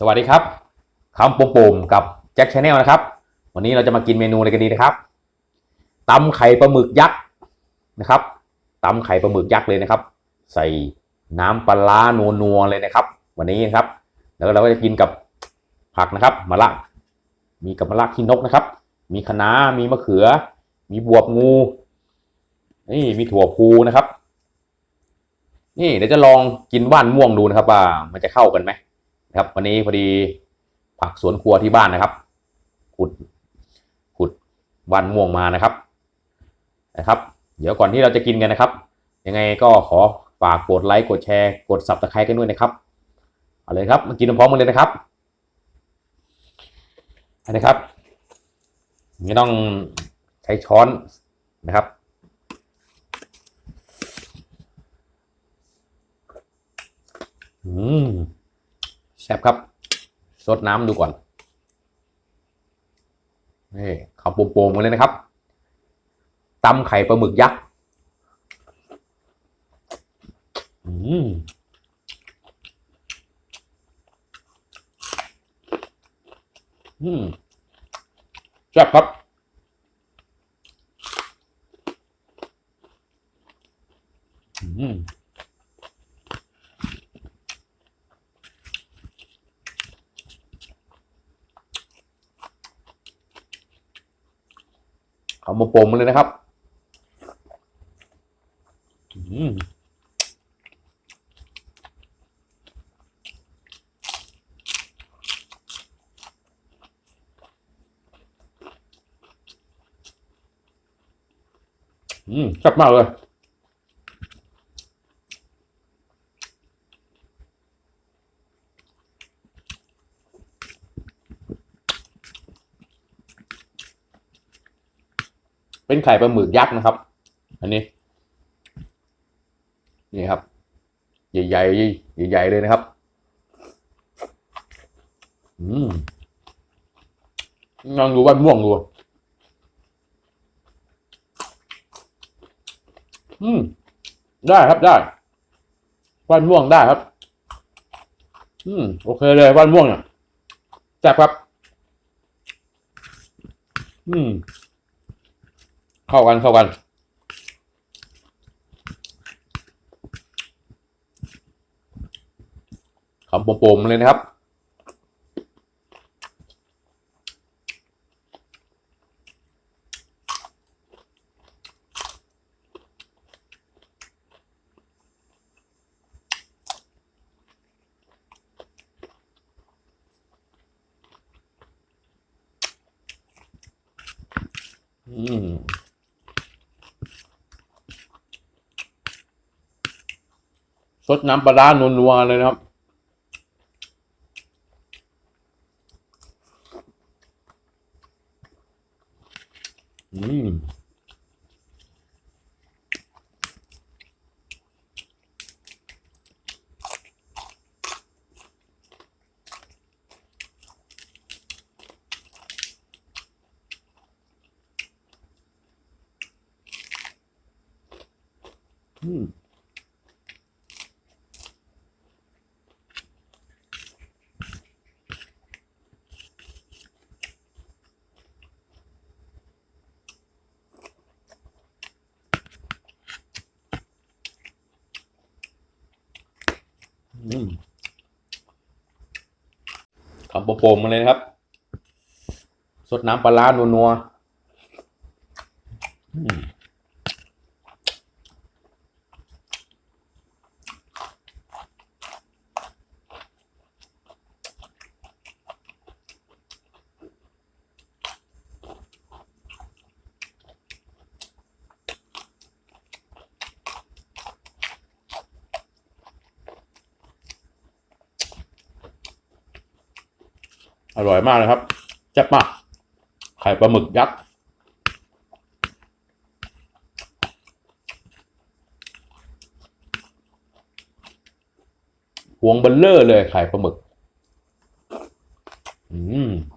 สวัสดีครับคำโปมๆกับแจ็คชาแนลนะครับ วันนี้เราจะมากินเมนูอะไรกันดีนะครับตำไข่ปลาหมึกยักษ์นะครับตำไข่ปลาหมึกยักษ์เลยนะครับ ใส่น้ำปลาร้านัวๆเลยนะครับ วันนี้นะครับ แล้วเราก็จะกินกับผักนะครับมะระมีกับมะระขี้นกนะครับ มีคะน้ามีมะเขือ มีบวบงูนี่มีถั่วพูนะครับ นี่เดี๋ยวจะลองกินว่านม่วงดูนะครับ ว่ามันจะเข้ากันไหม ครับวันนี้พอดีผักสวนครัวที่บ้านนะครับ ขุดขุดวันม่วงมานะครับนะครับ เดี๋ยวก่อนที่เราจะกินกันนะครับ ยังไงก็ขอฝากกดไลค์กดแชร์กดสับตะไคร้กันด้วยนะครับเอาเลยครับมากินพร้อมกันเลยนะครับอันนี้ครับไม่ต้องใช้ช้อนนะครับอืม แซ่บครับสดน้ำดูก่อนนี่ขับโป่งๆมาเลยนะครับตำไข่ปลาหมึกยักษ์อืมอืมแซ่บครับอืม เอามาโป่งมเลยนะครับอืมอืมแซ่บมากเลย เป็นไข่ปลาหมึกยักษ์นะครับ อันนี้ นี่ครับ ใหญ่ๆใหญ่ ๆ เลยนะครับ อืมลองดูบ้านม่วงดู อืม ได้ครับได้บ้านม่วงได้ครับ อืม โอเคเลยบ้านม่วงเนี่ยแซ่บครับ อืม เข้ากันเข้ากันคำโปมๆเลยนะครับอืม ซดน้ำปลาร้านัวๆเลยนะครับอืมอืมคำ โปมๆมาเลยนะครับ สดน้ำปลาร้านัวๆ อร่อยมากเลยครับแซ่บมากไข่ปลาหมึกยักษ์พวงเบลเลอร์เลยไข่ปลาหมึก อืม อ อ่า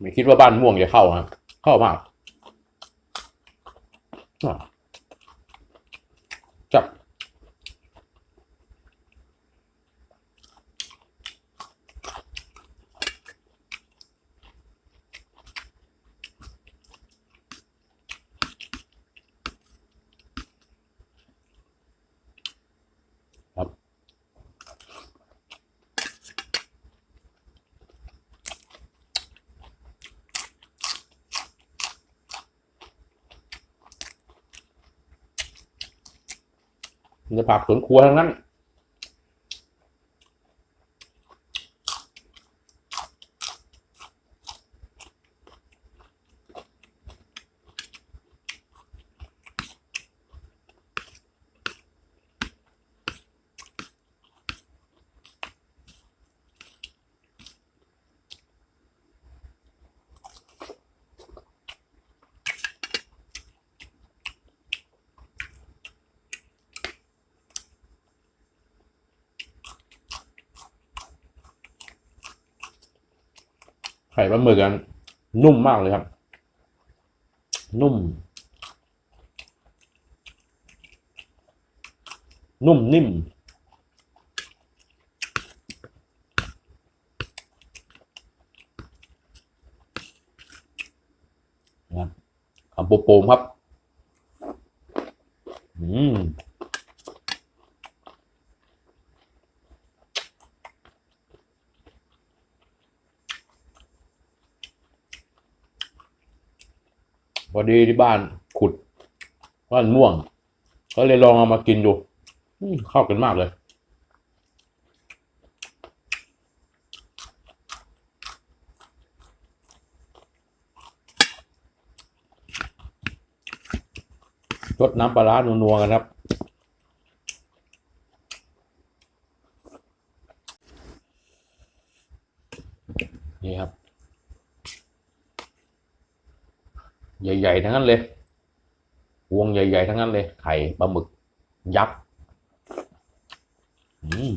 ไม่คิดว่าบ้านม่วงจะเข้าฮะเข้ามาก มีแต่ผักสวนครัวทั้งนั้น ไข่ปลาหมึกกันนุ่มมากเลยครับ นุ่ม นุ่มนิ่มนะครับคำโปมครับ อืม พอดีที่บ้านขุดบ้านม่วง ก็เลยลองเอามากินดูเข้ากันมากเลยรดน้ำปลาร้านัวๆกันครับ นี่ครับ ใหญ่ๆทั้งนั้นเลยวงใหญ่ๆทั้งนั้นเลย ไข่ปลาหมึก ยักษ์อืม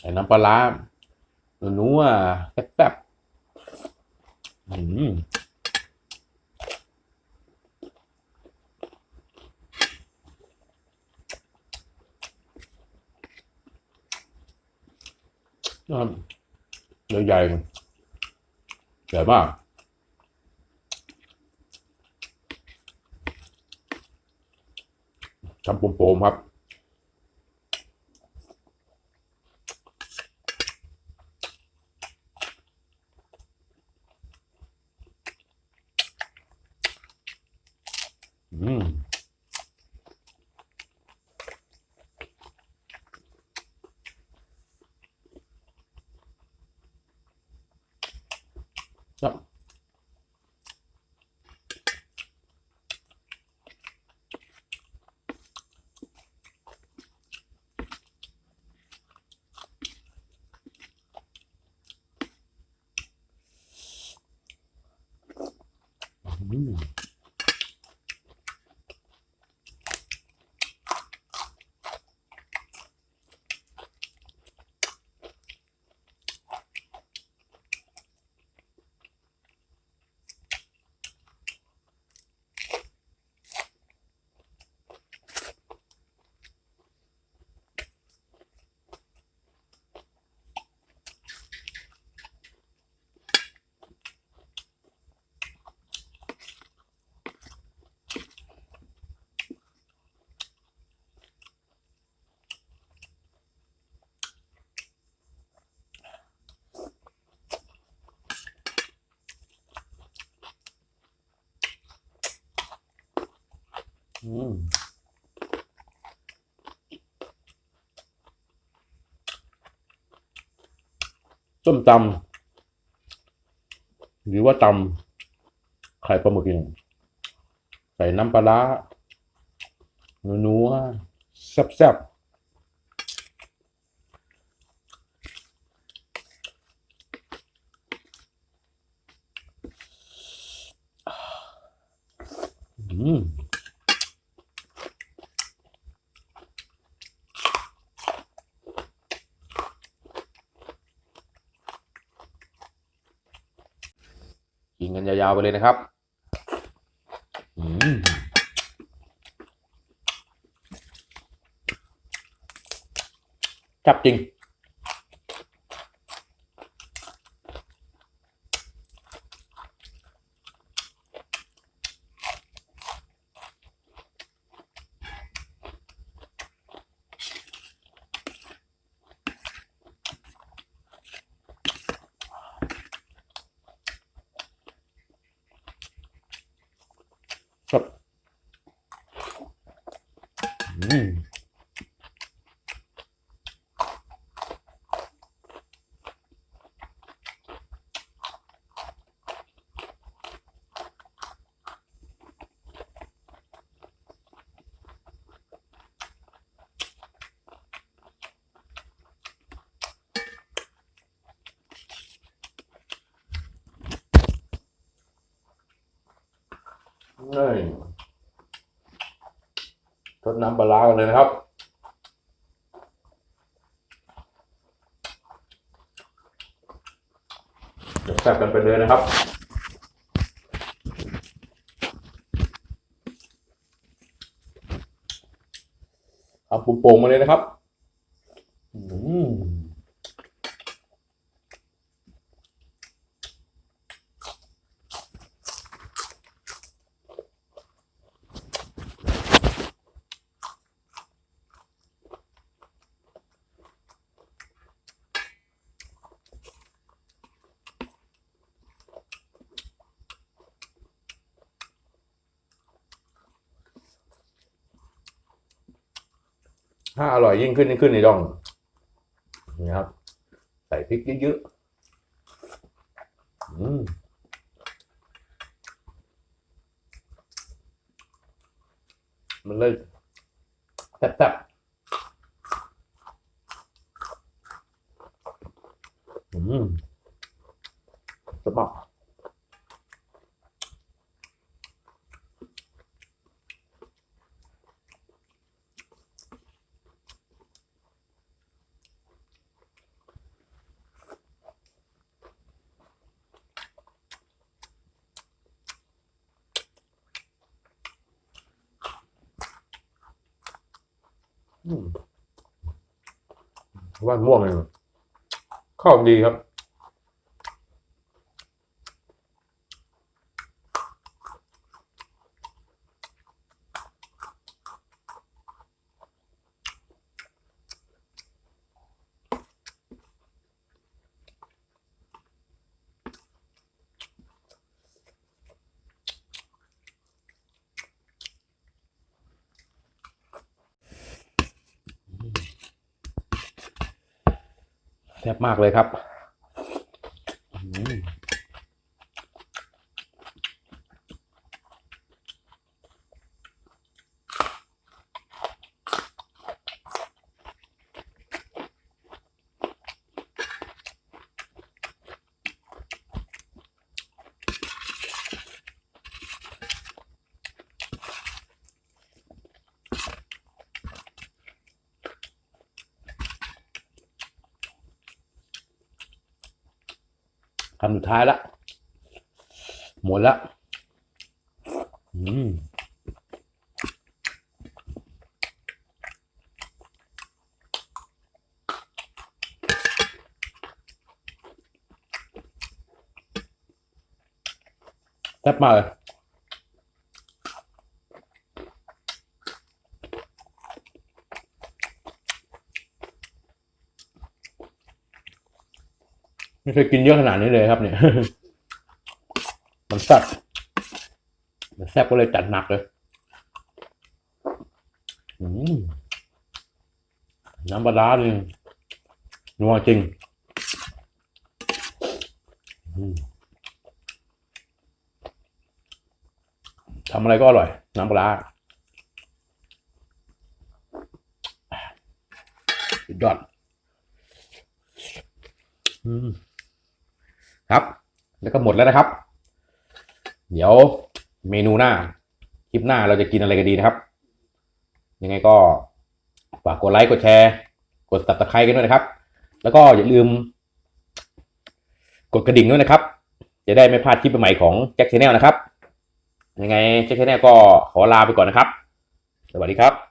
ใส่น้ำปลา ร้านัวแซ่บๆอืมนะครับใหญ่ใหญ่มากทำโปมๆครับ อืม ครับ อืม อืม ส้มตำหรือว่าตำไข่ปลาหมึกอย่างใส่น้ำปลาร้านัวๆแซ่บๆอืม กันยาวๆไปเลยนะครับจับจริง ครับอืมนี่ ทดน้ำปลากันเลยนะครับ เดี๋ยวแซ่บกันไปเลยนะครับเอาปุโป่งมาเลยนะครับ อืม ถ้าอร่อยยิ่งขึ้นยิ่งขึ้นในดองนี่ครับ ใส่พริกเยอะๆอืมมันเลยแซ่บๆอืมสมาก อืม ว่านม่วงเลยข้าวดีครับ แซ่บมากเลยครับ คำสุดท้ายละ หมดละอืมแซ่บมากเลย ไม่เคยกินเยอะขนาดนี้เลยครับ เนี่ย มันแซ่บมันแซ่บก็เลยจัดหนักเลยน้ำปลาร้านี่นัวจริงทำอะไรก็อร่อย น้ำปลาร้าสุดยอด อืม ครับ แล้วก็หมดแล้วนะครับ เดี๋ยวเมนูหน้า คลิปหน้าเราจะกินอะไรกันดีนะครับ ยังไงก็ฝากกดไลค์กดแชร์ กด subscribe กันด้วยนะครับ แล้วก็อย่าลืม กดกระดิ่งด้วยนะครับ จะได้ไม่พลาดคลิปใหม่ของแจ็คชาแนลนะครับ ยังไงแจ็คชาแนลก็ขอลาไปก่อนนะครับ สวัสดีครับ